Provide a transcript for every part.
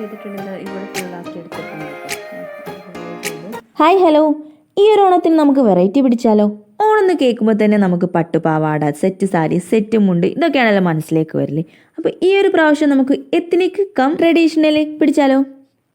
ചെയ്തിട്ടുണ്ടെങ്കിൽ ഇവിടെ ഫുള്ളാക്കി എടുത്തിട്ടുണ്ട്. Hi hello. ഈ ഒരു ഓണത്തിന് നമുക്ക് വെറൈറ്റി പിടിച്ചാലോ? ഓണം എന്ന് കേൾക്കുമ്പോൾ തന്നെ നമുക്ക് പട്ടുപാവാട സെറ്റ് സാരി സെറ്റ് മുണ്ട് ഇതൊക്കെയാണല്ലോ മനസ്സിലേക്ക് വരില്ലേ അപ്പോൾ ഈ ഒരു പ്രാവശ്യം നമുക്ക് എത്തിനിക്ക് കം ട്രഡീഷണൽ പിടിച്ചാലോ?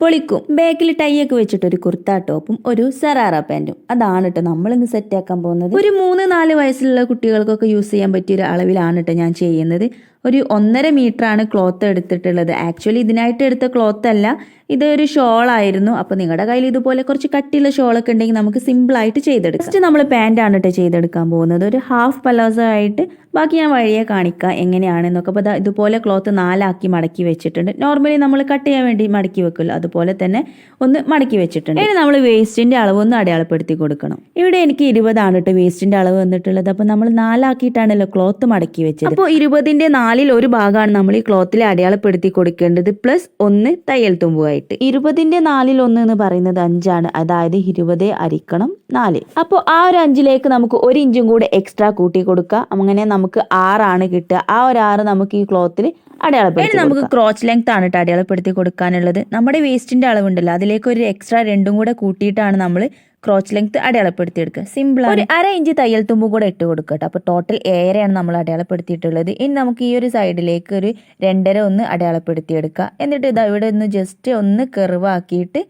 പൊളിക്കും. ബാക്കിൽ ടൈ ഒക്കെ വെച്ചിട്ട് ഒരു കുർത്ത ടോപ്പും ഒരു സറാറ പാന്റും അതാണ് കേട്ടോ നമ്മളിന്ന് സെറ്റ് ആക്കാൻ പോകുന്നത്. ഒരു മൂന്ന് നാല് വയസ്സിലുള്ള കുട്ടികൾക്കൊക്കെ യൂസ് ചെയ്യാൻ പറ്റിയ ഒരു അളവിലാണ് കേട്ടോ ഞാൻ ചെയ്യുന്നത്. ഒരു ഒന്നര മീറ്റർ ആണ് ക്ലോത്ത് എടുത്തിട്ടുള്ളത്. ആക്ച്വലി ഇതിനായിട്ട് എടുത്ത ക്ലോത്ത് അല്ല ഇതൊരു ഷോൾ ആയിരുന്നു. അപ്പോൾ നിങ്ങളുടെ കയ്യിൽ ഇതുപോലെ കുറച്ച് കട്ടിയുള്ള ഷോളൊക്കെ ഉണ്ടെങ്കിൽ നമുക്ക് സിമ്പിൾ ആയിട്ട് ചെയ്തെടുക്കാം. ഫസ്റ്റ് നമ്മൾ പാന്റ് ആണ് കേട്ടോ ചെയ്തെടുക്കാൻ പോകുന്നത്. ഒരു ഹാഫ് പലോസോ ആയിട്ട് ബാക്കി ഞാൻ വഴിയെ കാണിക്കാം എങ്ങനെയാണെന്നൊക്കെ അപ്പോൾ ഇതുപോലെ ക്ലോത്ത് നാലാക്കി മടക്കി വെച്ചിട്ടുണ്ട്. നോർമലി നമ്മൾ കട്ട് ചെയ്യാൻ വേണ്ടി മടക്കി വെക്കുമല്ലോ. അതുപോലെ തന്നെ ഒന്ന് മടക്കി വെച്ചിട്ടുണ്ട്. ഇനി നമ്മൾ വേസ്റ്റിന്റെ അളവ് ഒന്ന് അടയാളപ്പെടുത്തി കൊടുക്കണം. ഇവിടെ എനിക്ക് ഇരുപതാണ് കേട്ടോ വേസ്റ്റിന്റെ അളവ് വന്നിട്ടുള്ളത്. അപ്പോൾ നമ്മൾ നാലാക്കിയിട്ടാണല്ലോ ക്ലോത്ത് മടക്കി വെച്ചത്. അപ്പോൾ ഇരുപതിന്റെ നാലിൽ ഒരു ഭാഗമാണ് നമ്മൾ ഈ ക്ലോത്തിൽ അടയാളപ്പെടുത്തി കൊടുക്കേണ്ടത്. പ്ലസ് ഒന്ന് തയ്യൽ തുമ്പുമായിട്ട്. ഇരുപതിന്റെ നാലിൽ ഒന്ന് എന്ന് പറയുന്നത് അഞ്ചാണ്. അതായത് ഇരുപത് അരിക്കണം നാല്. അപ്പോൾ ആ ഒരു അഞ്ചിലേക്ക് നമുക്ക് ഒരു ഇഞ്ചും കൂടെ എക്സ്ട്രാ കൂട്ടി കൊടുക്കുക അങ്ങനെ നമുക്ക് ആറാണ് കിട്ടുക. ആ ഒരു ആറ് നമുക്ക് ഈ ക്ലോത്തിൽ അടയാളപ്പെടുത്തി നമുക്ക് ക്രോച്ച് ലെങ്ത് ആണ് കേട്ടോ അടയാളപ്പെടുത്തി കൊടുക്കാനുള്ളത്. നമ്മുടെ വേസ്റ്റിന്റെ അളവുണ്ടല്ലോ. അതിലേക്ക് ഒരു എക്സ്ട്രാ രണ്ടും കൂടെ കൂട്ടിയിട്ടാണ് നമ്മൾ ക്രോച്ച് ലെങ്ത് അടയാളപ്പെടുത്തിയെടുക്കുക. സിമ്പിൾ ഒരു അര ഇഞ്ച് തയ്യൽ തുമ്പും കൂടെ ഇട്ട് കൊടുക്കുക കേട്ടോ. അപ്പോൾ ടോട്ടൽ ഏഴരയാണ് നമ്മൾ അടയാളപ്പെടുത്തിയിട്ടുള്ളത്. ഇനി നമുക്ക് ഈ ഒരു സൈഡിലേക്ക് ഒരു രണ്ടര ഒന്ന് അടയാളപ്പെടുത്തിയെടുക്കുക. എന്നിട്ട് ഇത് ഇവിടെ ഒന്ന് ജസ്റ്റ് ഒന്ന് കെറിവാക്കിയിട്ട്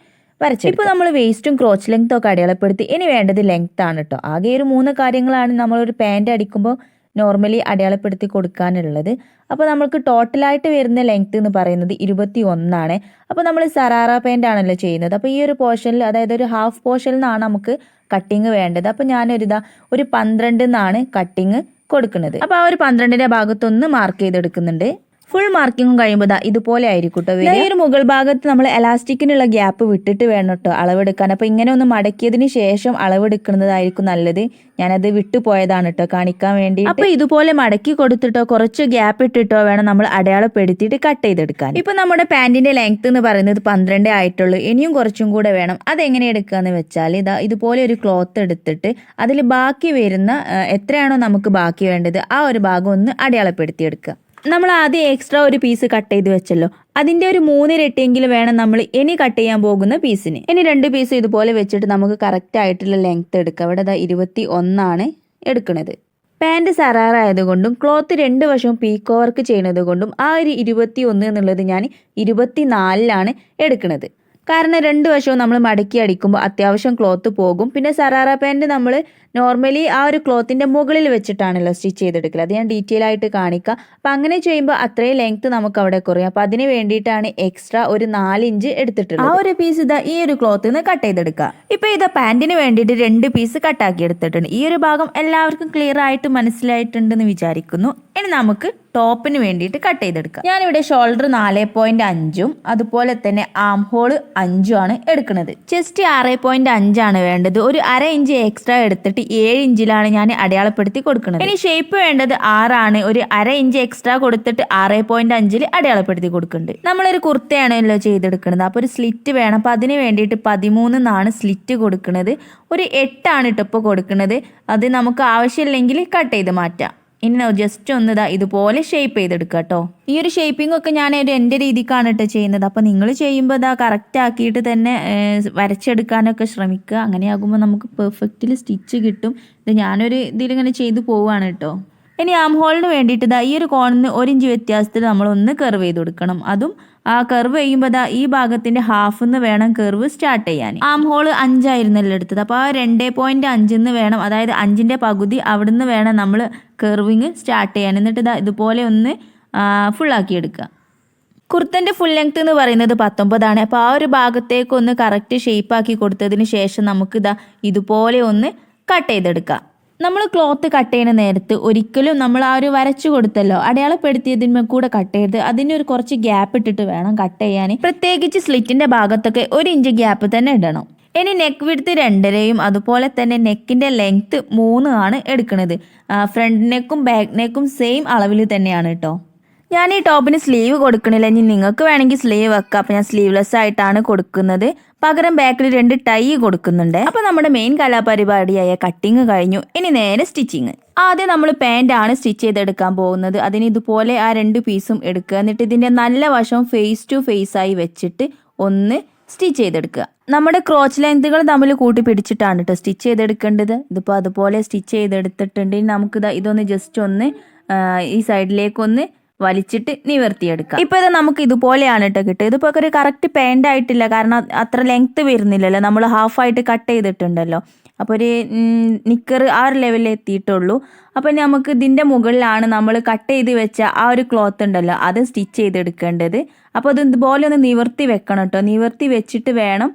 വരച്ചു ഇപ്പോൾ നമ്മൾ വേസ്റ്റും ക്രോച്ച് ലെങ്ത്തും ഒക്കെ അടയാളപ്പെടുത്തി. ഇനി വേണ്ടത് ലെങ്ത് ആണ് കേട്ടോ. ആകെ ഒരു മൂന്ന് കാര്യങ്ങളാണ് നമ്മളൊരു പാന്റ് അടിക്കുമ്പോൾ നോർമലി അടയാളപ്പെടുത്തി കൊടുക്കാനുള്ളത്. അപ്പോൾ നമുക്ക് ടോട്ടലായിട്ട് വരുന്ന ലെങ്ത് എന്ന് പറയുന്നത് ഇരുപത്തി ഒന്നാണ് അപ്പോൾ നമ്മൾ സറാറ പാന്റ് ആണല്ലോ ചെയ്യുന്നത്. അപ്പോൾ ഈ ഒരു പോർഷനിൽ അതായത് ഒരു ഹാഫ് പോർഷനിൽ നിന്നാണ് നമുക്ക് കട്ടിങ് വേണ്ടത്. അപ്പോൾ ഞാനൊരിതാ ഒരു പന്ത്രണ്ട് നിന്നാണ് കട്ടിങ് കൊടുക്കുന്നത്. അപ്പോൾ ആ ഒരു പന്ത്രണ്ടിന്റെ ഭാഗത്തൊന്ന് മാർക്ക് ചെയ്തെടുക്കുന്നുണ്ട്. ഫുൾ മാർക്കിങ്ങും കഴിയുമ്പോൾ ഇതുപോലെ ആയിരിക്കും കേട്ടോ ഈ ഒരു മുകൾ ഭാഗത്ത് നമ്മൾ എലാസ്റ്റിക്കിനുള്ള ഗ്യാപ്പ് വിട്ടിട്ട് വേണം കേട്ടോ അളവെടുക്കാൻ. അപ്പോൾ ഇങ്ങനെ ഒന്ന് മടക്കിയതിന് ശേഷം അളവെടുക്കുന്നതായിരിക്കും നല്ലത്. ഞാനത് വിട്ടുപോയതാണ് കേട്ടോ കാണിക്കാൻ വേണ്ടി അപ്പോൾ ഇതുപോലെ മടക്കി കൊടുത്തിട്ടോ കുറച്ച് ഗ്യാപ്പ് ഇട്ടിട്ടോ വേണം നമ്മൾ അടയാളപ്പെടുത്തിയിട്ട് കട്ട് ചെയ്തെടുക്കാൻ. ഇപ്പൊ നമ്മുടെ പാന്റിന്റെ ലെങ്ത് എന്ന് പറയുന്നത് പന്ത്രണ്ട് ആയിട്ടുള്ളൂ. ഇനിയും കുറച്ചും കൂടെ വേണം. അതെങ്ങനെ എടുക്കാന്ന് വെച്ചാൽ ഇതാ ഇതുപോലെ ഒരു ക്ലോത്ത് എടുത്തിട്ട് അതിൽ ബാക്കി വരുന്ന എത്രയാണോ നമുക്ക് ബാക്കി വേണ്ടത് ആ ഒരു ഭാഗം ഒന്ന് അടയാളപ്പെടുത്തിയെടുക്കുക. നമ്മൾ ആദ്യം എക്സ്ട്രാ ഒരു പീസ് കട്ട് ചെയ്ത് വെച്ചല്ലോ. അതിന്റെ ഒരു മൂന്നിരട്ടിയെങ്കിലും വേണം നമ്മൾ ഇനി കട്ട് ചെയ്യാൻ പോകുന്ന പീസിന് ഇനി രണ്ട് പീസ് ഇതുപോലെ വെച്ചിട്ട് നമുക്ക് കറക്റ്റ് ആയിട്ടുള്ള ലെങ്ത് എടുക്കാം. ഇവിടെ ദാ ഇരുപത്തി ഒന്നാണ് എടുക്കുന്നത് പാന്റ് സറാറായതുകൊണ്ടും ക്ലോത്ത് രണ്ട് വശവും പീക്ക് ഓവർക്ക് ചെയ്യുന്നത് കൊണ്ടും ആ ഒരു ഇരുപത്തി ഒന്ന് എന്നുള്ളത് ഞാൻ ഇരുപത്തി നാലിലാണ് എടുക്കുന്നത് കാരണം രണ്ട് വശവും നമ്മൾ മടക്കി അടിക്കുമ്പോൾ അത്യാവശ്യം ക്ലോത്ത് പോകും. പിന്നെ സറാറ പാന്റ് നമ്മൾ നോർമലി ആ ഒരു ക്ലോത്തിന്റെ മുകളിൽ വെച്ചിട്ടാണല്ലോ സ്റ്റിച്ച് ചെയ്തെടുക്കൽ അത് ഞാൻ ഡീറ്റെയിൽ ആയിട്ട് കാണിക്കാം. അപ്പം അങ്ങനെ ചെയ്യുമ്പോൾ അത്രയും ലെങ്ത്ത് നമുക്ക് അവിടെ കുറയും. അപ്പം അതിന് വേണ്ടിയിട്ടാണ് എക്സ്ട്രാ ഒരു നാല് ഇഞ്ച് എടുത്തിട്ടുള്ളത്. ആ ഒരു പീസ് ഇതാ ഈ ഒരു ക്ലോത്തിൽ നിന്ന് കട്ട് ചെയ്തെടുക്കുക. ഇപ്പം ഇതാ പാന്റിന് വേണ്ടിയിട്ട് രണ്ട് പീസ് കട്ടാക്കി എടുത്തിട്ടുണ്ട്. ഈ ഒരു ഭാഗം എല്ലാവർക്കും ക്ലിയർ ആയിട്ട് മനസ്സിലായിട്ടുണ്ടെന്ന് വിചാരിക്കുന്നു. ഇനി നമുക്ക് ടോപ്പിന് വേണ്ടിയിട്ട് കട്ട് ചെയ്തെടുക്കാം. ഞാനിവിടെ ഷോൾഡർ നാല് പോയിന്റ് അഞ്ചും അതുപോലെ തന്നെ ആം ഹോൾ അഞ്ചും ആണ് എടുക്കുന്നത്. ചെസ്റ്റ് ആറ് പോയിന്റ് അഞ്ചാണ് വേണ്ടത്. ഒരു അര ഇഞ്ച് എക്സ്ട്രാ എടുത്തിട്ട് ഏഴ് ഇഞ്ചിലാണ് ഞാൻ അടയാളപ്പെടുത്തി കൊടുക്കുന്നത്. ഇനി ഷേപ്പ് വേണ്ടത് ആറാണ് ഒരു അര ഇഞ്ച് എക്സ്ട്രാ കൊടുത്തിട്ട് ആറ് പോയിന്റ് അഞ്ചിൽ അടയാളപ്പെടുത്തി കൊടുക്കുന്നുണ്ട്. നമ്മളൊരു കുർത്തയാണല്ലോ ചെയ്തെടുക്കുന്നത്. അപ്പോൾ ഒരു സ്ലിറ്റ് വേണം. അപ്പോൾ അതിന് വേണ്ടിയിട്ട് പതിമൂന്നാണ് സ്ലിറ്റ് കൊടുക്കുന്നത്. ഒരു എട്ടാണ് ഇപ്പോൾ കൊടുക്കുന്നത്. അത് നമുക്ക് ആവശ്യമില്ലെങ്കിൽ കട്ട് ചെയ്ത് മാറ്റാം. ഇനി ജസ്റ്റ് ഒന്ന് ഇതാ ഇതുപോലെ ഷേപ്പ് ചെയ്തെടുക്കുക കേട്ടോ. ഈ ഒരു ഷേപ്പിംഗ് ഒക്കെ ഞാൻ ഒരു എന്റെ രീതിക്കാണ് കേട്ടോ ചെയ്യുന്നത്. അപ്പോൾ നിങ്ങൾ ചെയ്യുമ്പോൾ ഇതാ കറക്റ്റ് ആക്കിയിട്ട് തന്നെ വരച്ചെടുക്കാനൊക്കെ ശ്രമിക്കുക. അങ്ങനെയാകുമ്പോൾ നമുക്ക് പെർഫെക്റ്റിൽ സ്റ്റിച്ച് കിട്ടും. ഇത് ഞാനൊരു ഇതിലിങ്ങനെ ചെയ്തു പോവുകയാണ് കേട്ടോ ഇനി ആം ഹോളിന് വേണ്ടിയിട്ട് ഇതാ ഈ ഒരു കോണിന് ഒരു ഇഞ്ച് വ്യത്യാസത്തിൽ നമ്മൾ ഒന്ന് കർവ് ചെയ്ത് കൊടുക്കണം. അതും ആ കർവ് ചെയ്യുമ്പോൾ ഇതാ ഈ ഭാഗത്തിന്റെ ഹാഫ് നിന്ന് വേണം കർവ് സ്റ്റാർട്ട് ചെയ്യാൻ ആം ഹോൾ അഞ്ചായിരുന്നല്ലോ എടുത്തത്. അപ്പോൾ ആ രണ്ട് പോയിന്റ് അഞ്ചിന്ന് വേണം അതായത് അഞ്ചിന്റെ പകുതി അവിടുന്ന് വേണം നമ്മൾ കർവിങ് സ്റ്റാർട്ട് ചെയ്യാൻ എന്നിട്ട് ഇതാ ഇതുപോലെ ഒന്ന് ഫുള്ളാക്കി എടുക്കുക കുർത്തന്റെ ഫുൾ ലെങ്ത് എന്ന് പറയുന്നത് പത്തൊമ്പതാണ്. അപ്പോൾ ആ ഒരു ഭാഗത്തേക്ക് ഒന്ന് കറക്റ്റ് ഷേപ്പാക്കി കൊടുത്തതിന് ശേഷം നമുക്കിതാ ഇതുപോലെ ഒന്ന് കട്ട് ചെയ്തെടുക്കാം. നമ്മൾ ക്ലോത്ത് കട്ട് ചെയ്യുന്ന നേരത്ത് ഒരിക്കലും നമ്മൾ ആ ഒരു വരച്ചു കൊടുത്തല്ലോ അടയാളപ്പെടുത്തിയതിന്മേ കൂടെ കട്ട് ചെയ്ത് അതിന് ഒരു കുറച്ച് ഗ്യാപ്പ് ഇട്ടിട്ട് വേണം കട്ട് ചെയ്യാൻ. പ്രത്യേകിച്ച് സ്ലിറ്റിന്റെ ഭാഗത്തൊക്കെ ഒരു ഇഞ്ച് ഗ്യാപ്പ് തന്നെ ഇടണം. ഇനി നെക്ക് വിടുത്ത് രണ്ടരയും അതുപോലെ തന്നെ നെക്കിന്റെ ലെങ്ത് മൂന്ന് ആണ് എടുക്കുന്നത് ഫ്രണ്ട് നെക്കും ബാക്ക് നെക്കും സെയിം അളവിൽ തന്നെയാണ് കേട്ടോ ഞാൻ ഈ ടോപ്പിന് സ്ലീവ് കൊടുക്കണില്ല. ഇനി നിങ്ങൾക്ക് വേണമെങ്കിൽ സ്ലീവ് വെക്കാം. അപ്പം ഞാൻ സ്ലീവ്ലെസ് ആയിട്ടാണ് കൊടുക്കുന്നത്. പകരം ബാക്കിൽ രണ്ട് ടൈ കൊടുക്കുന്നുണ്ട്. അപ്പം നമ്മുടെ മെയിൻ കലാപരിപാടിയായ കട്ടിങ് കഴിഞ്ഞു. ഇനി നേരെ സ്റ്റിച്ചിങ് ആദ്യം നമ്മൾ ആണ് സ്റ്റിച്ച് ചെയ്തെടുക്കാൻ പോകുന്നത്. അതിന് ഇതുപോലെ ആ രണ്ട് പീസും എടുക്കുക. എന്നിട്ട് ഇതിന്റെ നല്ല വശം ഫേസ് ടു ഫേസ് ആയി വെച്ചിട്ട് ഒന്ന് സ്റ്റിച്ച് ചെയ്തെടുക്കുക. നമ്മുടെ ക്രോച്ച് ലെങ്തുകൾ തമ്മിൽ കൂട്ടി പിടിച്ചിട്ടാണ് കേട്ടോ സ്റ്റിച്ച് ചെയ്തെടുക്കേണ്ടത്. ഇതിപ്പോൾ അതുപോലെ സ്റ്റിച്ച് ചെയ്തെടുത്തിട്ടുണ്ടെങ്കിൽ ഇനി നമുക്കിത് ഇതൊന്ന് ജസ്റ്റ് ഒന്ന് ഈ സൈഡിലേക്കൊന്ന് വലിച്ചിട്ട് നിവർത്തിയെടുക്കാം. ഇപ്പൊ ഇത് നമുക്ക് ഇതുപോലെയാണ് കേട്ടോ കിട്ടുക. ഇതിപ്പോ ഒരു കറക്റ്റ് പാന്റ് ആയിട്ടില്ല. കാരണം അത്ര ലെങ്ത് വരുന്നില്ലല്ലോ. നമ്മൾ ഹാഫ് ആയിട്ട് കട്ട് ചെയ്തിട്ടുണ്ടല്ലോ. അപ്പോൾ ഒരു നിക്കർ ആ ഒരു ലെവലിൽ എത്തിയിട്ടുള്ളൂ. അപ്പോൾ നമുക്ക് ഇതിന്റെ മുകളിലാണ് നമ്മൾ കട്ട് ചെയ്ത് വെച്ച ആ ഒരു ക്ലോത്ത് ഉണ്ടല്ലോ. അത് സ്റ്റിച്ച് ചെയ്തെടുക്കേണ്ടത്. അപ്പോൾ അത് ഇതുപോലെ ഒന്ന് നിവർത്തി വെക്കണം കേട്ടോ നിവർത്തി വെച്ചിട്ട് വേണം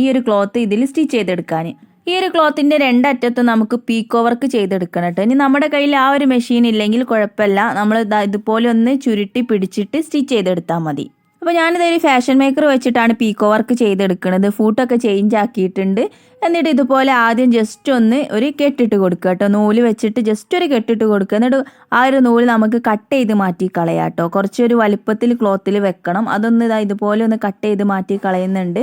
ഈ ഒരു ക്ലോത്ത് ഇതിൽ സ്റ്റിച്ച് ചെയ്തെടുക്കാൻ ഈ ഒരു ക്ലോത്തിന്റെ രണ്ടറ്റത്ത് നമുക്ക് പീക്കോ വർക്ക് ചെയ്തെടുക്കണം കേട്ടോ. ഇനി നമ്മുടെ കയ്യിൽ ആ ഒരു മെഷീൻ ഇല്ലെങ്കിൽ കുഴപ്പമില്ല. നമ്മൾ ഇതുപോലെ ഒന്ന് ചുരുട്ടി പിടിച്ചിട്ട് സ്റ്റിച്ച് ചെയ്തെടുത്താൽ മതി. അപ്പോൾ ഞാനിത് ഒരു ഫാഷൻ മേക്കർ വെച്ചിട്ടാണ് പീക്കോ വർക്ക് ചെയ്തെടുക്കുന്നത് ഫൂട്ടൊക്കെ ചേഞ്ച് ആക്കിയിട്ടുണ്ട്. എന്നിട്ട് ഇതുപോലെ ആദ്യം ജസ്റ്റ് ഒന്ന് ഒരു കെട്ടിട്ട് കൊടുക്കുക കേട്ടോ. നൂൽ വെച്ചിട്ട് ജസ്റ്റ് ഒരു കെട്ടിട്ട് കൊടുക്കുക. എന്നിട്ട് ആ ഒരു നൂൽ നമുക്ക് കട്ട് ചെയ്ത് മാറ്റി കളയാം കേട്ടോ. കുറച്ചൊരു വലുപ്പത്തിൽ ക്ലോത്തിൽ വെക്കണം. അതൊന്ന് ഇതാ ഇതുപോലെ ഒന്ന് കട്ട് ചെയ്ത് മാറ്റി കളയുന്നുണ്ട്.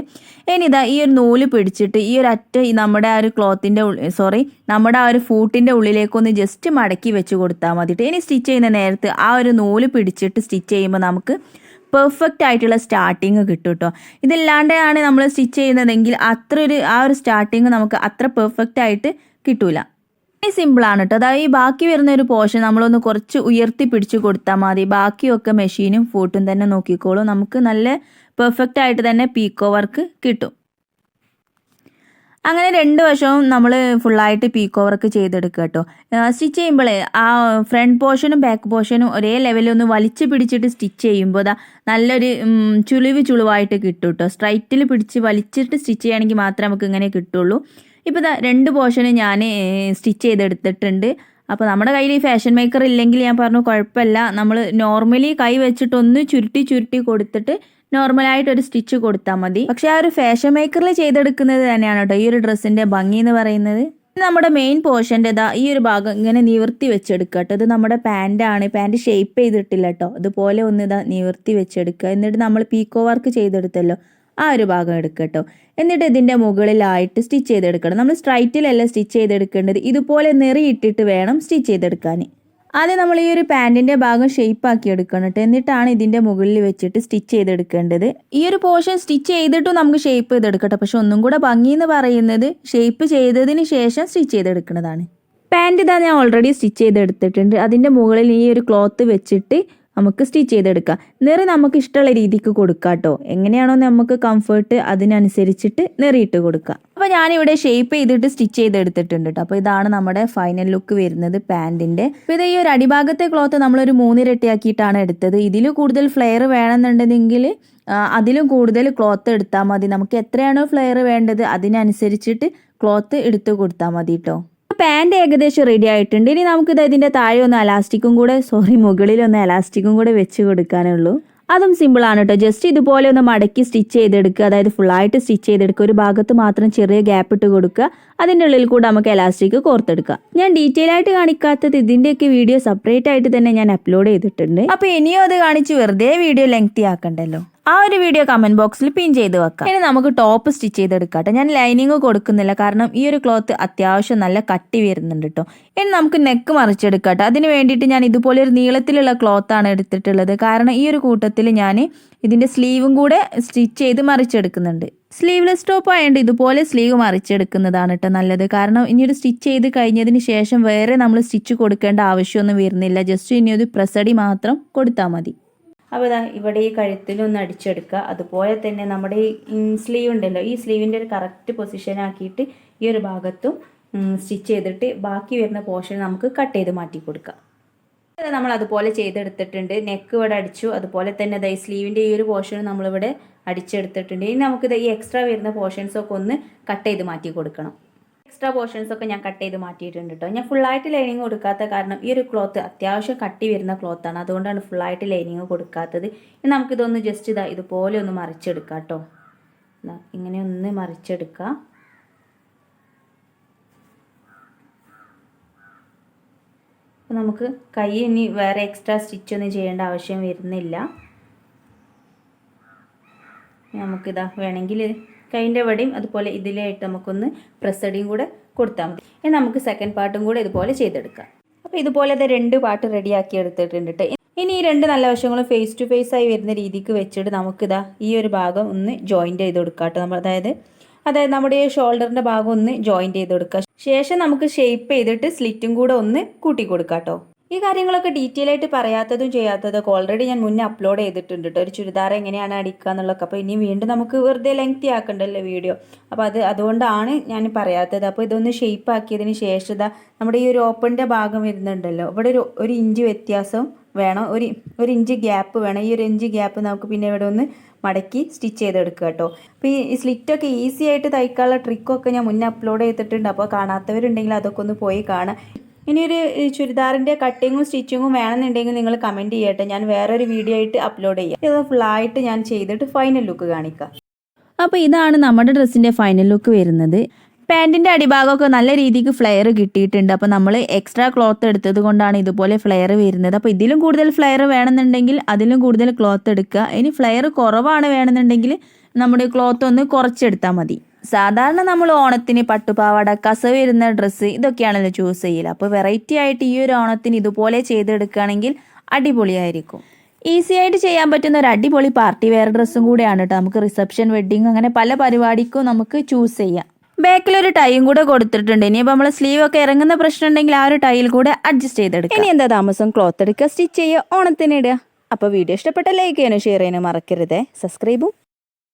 ഇനി ഇതാ ഈ ഒരു നൂൽ പിടിച്ചിട്ട് ഈ ഒരു അറ്റ നമ്മുടെ ആ ഒരു ക്ലോത്തിന്റെ സോറി നമ്മുടെ ആ ഒരു ഫൂട്ടിന്റെ ഉള്ളിലേക്കൊന്ന് ജസ്റ്റ് മടക്കി വെച്ച് കൊടുത്താൽ മതിയിട്ട് ഇനി സ്റ്റിച്ച് ചെയ്യുന്ന നേരത്ത് ആ ഒരു നൂൽ പിടിച്ചിട്ട് സ്റ്റിച്ച് ചെയ്യുമ്പോൾ നമുക്ക് പെർഫെക്റ്റ് ആയിട്ടുള്ള സ്റ്റാർട്ടിങ് കിട്ടും കേട്ടോ ഇതില്ലാണ്ടാണ് നമ്മൾ സ്റ്റിച്ച് ചെയ്യുന്നതെങ്കിൽ അത്ര ഒരു ആ ഒരു സ്റ്റാർട്ടിങ് നമുക്ക് അത്ര പെർഫെക്റ്റ് ആയിട്ട് കിട്ടൂല. സിമ്പിളാണ് കേട്ടോ അതായത് ഈ ബാക്കി വരുന്ന ഒരു പോർഷൻ നമ്മളൊന്ന് കുറച്ച് ഉയർത്തി പിടിച്ച് കൊടുത്താൽ മതി. ബാക്കിയൊക്കെ മെഷീനും ഫൂട്ടും തന്നെ നോക്കിക്കോളും. നമുക്ക് നല്ല പെർഫെക്റ്റ് ആയിട്ട് തന്നെ പീക്കോ വർക്ക് കിട്ടും. അങ്ങനെ രണ്ട് വശവും നമ്മൾ ഫുള്ളായിട്ട് പീക്കോ വർക്ക് ചെയ്തെടുക്കുക കേട്ടോ സ്റ്റിച്ച് ചെയ്യുമ്പോൾ ആ ഫ്രണ്ട് പോർഷനും ബാക്ക് പോർഷനും ഒരേ ലെവലിൽ ഒന്ന് വലിച്ചു പിടിച്ചിട്ട് സ്റ്റിച്ച് ചെയ്യുമ്പോൾ അതാ നല്ലൊരു ചുളിവ് ചുളിവായിട്ട് കിട്ടും കേട്ടോ സ്ട്രൈറ്റിൽ പിടിച്ച് വലിച്ചിട്ട് സ്റ്റിച്ച് ചെയ്യുകയാണെങ്കിൽ മാത്രമേ നമുക്ക് ഇങ്ങനെ കിട്ടുള്ളൂ. ഇപ്പോൾ ഇതാ രണ്ട് പോർഷനും ഞാൻ സ്റ്റിച്ച് ചെയ്തെടുത്തിട്ടുണ്ട്. അപ്പോൾ നമ്മുടെ കയ്യിൽ ഈ ഫാഷൻ മേക്കർ ഇല്ലെങ്കിൽ ഞാൻ പറഞ്ഞു കുഴപ്പമില്ല. നമ്മൾ നോർമലി കൈ വെച്ചിട്ടൊന്ന് ചുരുട്ടി ചുരുട്ടി കൊടുത്തിട്ട് നോർമലായിട്ട് ഒരു സ്റ്റിച്ച് കൊടുത്താൽ മതി. പക്ഷെ ആ ഒരു ഫാഷൻ മേക്കറിൽ ചെയ്തെടുക്കുന്നത് തന്നെയാണ് കേട്ടോ ഈ ഒരു ഡ്രസ്സിന്റെ ഭംഗി എന്ന് പറയുന്നത്. നമ്മുടെ മെയിൻ പോർഷന്റെ ഇതാ ഈ ഒരു ഭാഗം ഇങ്ങനെ നിവർത്തി വെച്ചെടുക്കുക കേട്ടോ. ഇത് നമ്മുടെ പാന്റാണ് പാന്റ് ഷേപ്പ് ചെയ്തിട്ടില്ല കേട്ടോ. അതുപോലെ ഒന്ന് ഇതാ നിവർത്തി വെച്ചെടുക്കുക. എന്നിട്ട് നമ്മൾ പീക്കോ വർക്ക് ചെയ്തെടുത്തല്ലോ. ആ ഒരു ഭാഗം എടുക്കുക കേട്ടോ. എന്നിട്ട് ഇതിന്റെ മുകളിലായിട്ട് സ്റ്റിച്ച് ചെയ്തെടുക്കണം. നമ്മൾ സ്ട്രൈറ്റിലല്ല സ്റ്റിച്ച് ചെയ്തെടുക്കേണ്ടത്. ഇതുപോലെ നെറിയിട്ടിട്ട് വേണം സ്റ്റിച്ച് ചെയ്തെടുക്കാൻ ആദ്യം നമ്മൾ ഈ ഒരു പാന്റിന്റെ ഭാഗം ഷേപ്പ് ആക്കി എടുക്കണം കേട്ടോ എന്നിട്ടാണ് ഇതിന്റെ മുകളിൽ വെച്ചിട്ട് സ്റ്റിച്ച് ചെയ്തെടുക്കേണ്ടത്. ഈ ഒരു പോർഷൻ സ്റ്റിച്ച് ചെയ്തിട്ടും നമുക്ക് ഷേപ്പ് ചെയ്തെടുക്കട്ടെ പക്ഷെ ഒന്നും കൂടെ ഭംഗി എന്ന് പറയുന്നത് ഷേപ്പ് ചെയ്തതിന് ശേഷം സ്റ്റിച്ച് ചെയ്തെടുക്കുന്നതാണ്. പാന്റ് ഇതാ ഞാൻ ഓൾറെഡി സ്റ്റിച്ച് ചെയ്തെടുത്തിട്ടുണ്ട്. അതിന്റെ മുകളിൽ ഈ ഒരു ക്ലോത്ത് വെച്ചിട്ട് നമുക്ക് സ്റ്റിച്ച് ചെയ്തെടുക്കാം. നിറ നമുക്ക് ഇഷ്ടമുള്ള രീതിക്ക് കൊടുക്കാം കേട്ടോ എങ്ങനെയാണോ നമുക്ക് കംഫർട്ട് അതിനനുസരിച്ചിട്ട് നിറിയിട്ട് കൊടുക്കാം. അപ്പോൾ ഞാനിവിടെ ഷേപ്പ് ചെയ്തിട്ട് സ്റ്റിച്ച് ചെയ്തെടുത്തിട്ടുണ്ട് കേട്ടോ അപ്പോൾ ഇതാണ് നമ്മുടെ ഫൈനൽ ലുക്ക് വരുന്നത് പാന്റിന്റെ അപ്പോൾ ഇത് ഈ ഒരു അടിഭാഗത്തെ ക്ലോത്ത് നമ്മൾ നമ്മളൊരു മൂന്നിരട്ടിയാക്കിയിട്ടാണ് എടുത്തത്. ഇതിൽ കൂടുതൽ ഫ്ലെയർ വേണമെന്നുണ്ടെങ്കിൽ അതിലും കൂടുതൽ ക്ലോത്ത് എടുത്താൽ മതി. നമുക്ക് എത്രയാണോ ഫ്ലെയർ വേണ്ടത് അതിനനുസരിച്ചിട്ട് ക്ലോത്ത് എടുത്ത് കൊടുത്താൽ മതി കേട്ടോ പാന്റ് ഏകദേശം റെഡി ആയിട്ടുണ്ട്. ഇനി നമുക്കിത് ഇതിന്റെ താഴെ ഒന്ന് അലാസ്റ്റിക്കും കൂടെ സോറി മുകളിൽ ഒന്ന് അലാസ്റ്റിക്കും കൂടെ വെച്ച് കൊടുക്കാനുള്ളൂ അതും സിമ്പിൾ ആണ് കേട്ടോ ജസ്റ്റ് ഇതുപോലെ ഒന്ന് മടക്കി സ്റ്റിച്ച് ചെയ്തെടുക്കുക. അതായത് ഫുൾ ആയിട്ട് സ്റ്റിച്ച് ചെയ്തെടുക്കുക. ഒരു ഭാഗത്ത് മാത്രം ചെറിയ ഗ്യാപ്പ് ഇട്ട് കൊടുക്കുക. അതിന്റെ ഉള്ളിൽ കൂടെ നമുക്ക് എലാസ്റ്റിക് കോർത്തെടുക്കാം ഞാൻ ഡീറ്റെയിൽ ആയിട്ട് കാണിക്കാത്തത് ഇതിന്റെയൊക്കെ വീഡിയോ സെപ്പറേറ്റ് ആയിട്ട് തന്നെ ഞാൻ അപ്ലോഡ് ചെയ്തിട്ടുണ്ട്. അപ്പോൾ ഇനിയും അത് കാണിച്ച് വെറുതെ വീഡിയോ ലെങ്തി ആക്കണ്ടല്ലോ? ആ ഒരു വീഡിയോ കമന്റ് ബോക്സിൽ പിൻ ചെയ്ത് വെക്കാം. ഇനി നമുക്ക് ടോപ്പ് സ്റ്റിച്ച് ചെയ്തെടുക്കട്ടെ ഞാൻ ലൈനിങ് കൊടുക്കുന്നില്ല. കാരണം ഈ ഒരു ക്ലോത്ത് അത്യാവശ്യം നല്ല കട്ടി വരുന്നുണ്ട് കേട്ടോ ഇനി നമുക്ക് നെക്ക് മറിച്ചെടുക്കട്ടെ അതിന് വേണ്ടിയിട്ട് ഞാൻ ഇതുപോലെ ഒരു നീളത്തിലുള്ള ക്ലോത്ത് ആണ് എടുത്തിട്ടുള്ളത്. കാരണം ഈ ഒരു കൂട്ടത്തിൽ ഞാൻ ഇതിന്റെ സ്ലീവും കൂടെ സ്റ്റിച്ച് ചെയ്ത് മറിച്ചെടുക്കുന്നുണ്ട്. സ്ലീവ്ലെസ് ടോപ്പ് ആയതുകൊണ്ട് ഇതുപോലെ സ്ലീവ് മറിച്ചെടുക്കുന്നതാണ് കേട്ടോ നല്ലത്. കാരണം ഇനി ഒരു സ്റ്റിച്ച് ചെയ്ത് കഴിഞ്ഞതിന് ശേഷം വേറെ നമ്മൾ സ്റ്റിച്ച് കൊടുക്കേണ്ട ആവശ്യമൊന്നും വരുന്നില്ല. ജസ്റ്റ് ഇനി ഒരു പ്രസടി മാത്രം കൊടുത്താൽ മതി. അപ്പോൾ ഇതാ ഇവിടെ ഈ കഴുത്തിലൊന്ന് അടിച്ചെടുക്കുക. അതുപോലെ തന്നെ നമ്മുടെ ഈ സ്ലീവ് ഉണ്ടല്ലോ ഈ സ്ലീവിന്റെ ഒരു കറക്റ്റ് പൊസിഷൻ ആക്കിയിട്ട് ഈ ഒരു ഭാഗത്തും സ്റ്റിച്ച് ചെയ്തിട്ട് ബാക്കി വരുന്ന പോർഷൻ നമുക്ക് കട്ട് ചെയ്ത് മാറ്റി കൊടുക്കാം നമ്മൾ അതുപോലെ ചെയ്തെടുത്തിട്ടുണ്ട്. നെക്ക് ഇവിടെ അടിച്ചു. അതുപോലെ തന്നെ ഈ സ്ലീവിന്റെ ഈ ഒരു പോർഷൻ നമ്മളിവിടെ അടിച്ചെടുത്തിട്ടുണ്ട്. ഇനി നമുക്കിത് ഈ എക്സ്ട്രാ വരുന്ന പോർഷൻസൊക്കെ ഒന്ന് കട്ട് ചെയ്ത് മാറ്റി കൊടുക്കണം. എക്സ്ട്രാ പോർഷൻസ് ഒക്കെ ഞാൻ കട്ട് ചെയ്ത് മാറ്റിയിട്ടുണ്ട് കേട്ടോ ഞാൻ ഫുള്ളായിട്ട് ലൈനിങ് കൊടുക്കാത്ത കാരണം ഈ ഒരു ക്ലോത്ത് അത്യാവശ്യം കട്ടി വരുന്ന ക്ലോത്താണ് അതുകൊണ്ടാണ് ഫുള്ളായിട്ട് ലൈനിങ് കൊടുക്കാത്തത്. ഇനി നമുക്കിതൊന്ന് ജസ്റ്റ് ഇതാ ഇതുപോലെ ഒന്ന് മറിച്ചെടുക്കാം കേട്ടോ ഇങ്ങനെ ഒന്ന് മറിച്ചെടുക്കാം. അപ്പോൾ നമുക്ക് കൈ ഇനി വേറെ എക്സ്ട്രാ സ്റ്റിച്ച് ഒന്നും ചെയ്യേണ്ട ആവശ്യം വരുന്നില്ല. നമുക്കിതാ വേണമെങ്കിൽ കൈന്റെ വടിയും അതുപോലെ ഇതിലായിട്ട് നമുക്കൊന്ന് പ്രസടിയും കൂടെ കൊടുത്താൽ മതി. ഇനി നമുക്ക് സെക്കൻഡ് പാർട്ടും കൂടെ ഇതുപോലെ ചെയ്തെടുക്കാം. അപ്പോൾ ഇതുപോലെ അത് രണ്ട് പാട്ട് റെഡിയാക്കി എടുത്തിട്ടുണ്ട് കേട്ടോ ഇനി ഈ രണ്ട് നല്ല വശങ്ങളും ഫേസ് ടു ഫേസ് ആയി വരുന്ന രീതിക്ക് വെച്ചിട്ട് നമുക്കിതാ ഈ ഒരു ഭാഗം ഒന്ന് ജോയിന്റ് ചെയ്ത് കൊടുക്കാം കേട്ടോ നമ്മൾ അതായത് അതായത് നമ്മുടെ ഷോൾഡറിന്റെ ഭാഗം ഒന്ന് ജോയിന്റ് ചെയ്ത് കൊടുക്കുക ശേഷം നമുക്ക് ഷേപ്പ് ചെയ്തിട്ട് സ്ലിറ്റും കൂടെ ഒന്ന് കൂട്ടി കൊടുക്കാം കേട്ടോ ഈ കാര്യങ്ങളൊക്കെ ഡീറ്റെയിൽ ആയിട്ട് പറയാത്തതും ചെയ്യാത്തതൊക്കെ ഓൾറെഡി ഞാൻ മുന്നേ അപ്ലോഡ് ചെയ്തിട്ടുണ്ട് കേട്ടോ ഒരു ചുരിദാർ എങ്ങനെയാണ് അടിക്കുക എന്നുള്ളതൊക്കെ. അപ്പോൾ ഇനി വീണ്ടും നമുക്ക് വെറുതെ ലെങ്തി ആക്കണ്ടല്ലോ വീഡിയോ അപ്പോൾ അത് അതുകൊണ്ടാണ് ഞാൻ പറയാത്തത്. അപ്പോൾ ഇതൊന്ന് ഷേപ്പ് ആക്കിയതിന് ശേഷം നമ്മുടെ ഈ ഒരു ഓപ്പണിന്റെ ഭാഗം വരുന്നുണ്ടല്ലോ. ഇവിടെ ഒരു ഒരു ഇഞ്ച് വ്യത്യാസം വേണം. ഒരു ഒരു ഇഞ്ച് ഗ്യാപ്പ് വേണം. ഈ ഒരു ഇഞ്ച് ഗ്യാപ്പ് നമുക്ക് പിന്നെ ഇവിടെ ഒന്ന് മടക്കി സ്റ്റിച്ച് ചെയ്തെടുക്കുക കേട്ടോ അപ്പോൾ ഈ സ്ലിറ്റൊക്കെ ഈസി ആയിട്ട് തയ്ക്കാനുള്ള ട്രിക്കൊക്കെ ഞാൻ മുന്നേ അപ്ലോഡ് ചെയ്തിട്ടുണ്ട്. അപ്പോൾ കാണാത്തവരുണ്ടെങ്കിൽ അതൊക്കെ ഒന്ന് പോയി കാണാം. ഇനി ചുരിദാറിന്റെ കട്ടിങ്ങും സ്റ്റിച്ചിങ്ങും വേണമെന്നുണ്ടെങ്കിൽ നിങ്ങൾ കമന്റ് ചെയ്യട്ടെ. ഞാൻ വേറൊരു വീഡിയോ ആയിട്ട് അപ്ലോഡ് ചെയ്യാം. ഇത് ഫുള്ളായിട്ട് ഞാൻ ചെയ്തിട്ട് ഫൈനൽ ലുക്ക് കാണിക്കാം. അപ്പോൾ ഇതാണ് നമ്മുടെ ഡ്രസ്സിന്റെ ഫൈനൽ ലുക്ക് വരുന്നത്. പാന്റിന്റെ അടിഭാഗമൊക്കെ നല്ല രീതിക്ക് ഫ്ലെയർ കിട്ടിയിട്ടുണ്ട്. അപ്പോൾ നമ്മൾ എക്സ്ട്രാ ക്ലോത്ത് എടുത്തത് കൊണ്ടാണ് ഇതുപോലെ ഫ്ലെയർ വരുന്നത്. അപ്പോൾ ഇതിലും കൂടുതൽ ഫ്ലെയർ വേണമെന്നുണ്ടെങ്കിൽ അതിലും കൂടുതൽ ക്ലോത്ത് എടുക്കുക. ഇനി ഫ്ലെയർ കുറവാണ് വേണമെന്നുണ്ടെങ്കിൽ നമ്മുടെ ക്ലോത്ത് ഒന്ന് കുറച്ചെടുത്താൽ മതി. സാധാരണ നമ്മൾ ഓണത്തിന് പട്ടുപാവാട കസവ് വരുന്ന ഡ്രസ്സ് ഇതൊക്കെയാണല്ലോ ചൂസ് ചെയ്യൽ. അപ്പോൾ വെറൈറ്റി ആയിട്ട് ഈ ഒരു ഓണത്തിന് ഇതുപോലെ ചെയ്തെടുക്കുകയാണെങ്കിൽ അടിപൊളിയായിരിക്കും. ഈസി ആയിട്ട് ചെയ്യാൻ പറ്റുന്ന ഒരു അടിപൊളി പാർട്ടി വെയർ ഡ്രസ്സും കൂടെയാണ് കേട്ടോ നമുക്ക് റിസപ്ഷൻ വെഡ്ഡിങ് അങ്ങനെ പല പരിപാടിക്കും നമുക്ക് ചൂസ് ചെയ്യാം. ബാക്കിൽ ഒരു ടൈയും കൂടെ കൊടുത്തിട്ടുണ്ട്. ഇനിയിപ്പോൾ നമ്മൾ സ്ലീവ് ഒക്കെ ഇറങ്ങുന്ന പ്രശ്നം ഉണ്ടെങ്കിൽ ആ ഒരു ടൈൽ കൂടെ അഡ്ജസ്റ്റ് ചെയ്തെടുക്കാം. ഇനി എന്താ താമസം? ക്ലോത്ത് എടുക്കുക സ്റ്റിച്ച് ചെയ്യുക ഓണത്തിന് ഇടുക. അപ്പോൾ വീഡിയോ ഇഷ്ടപ്പെട്ട ലൈക്ക് ചെയ്യാനും ഷെയർ ചെയ്യാനും മറക്കരുതേ. സബ്സ്ക്രൈബും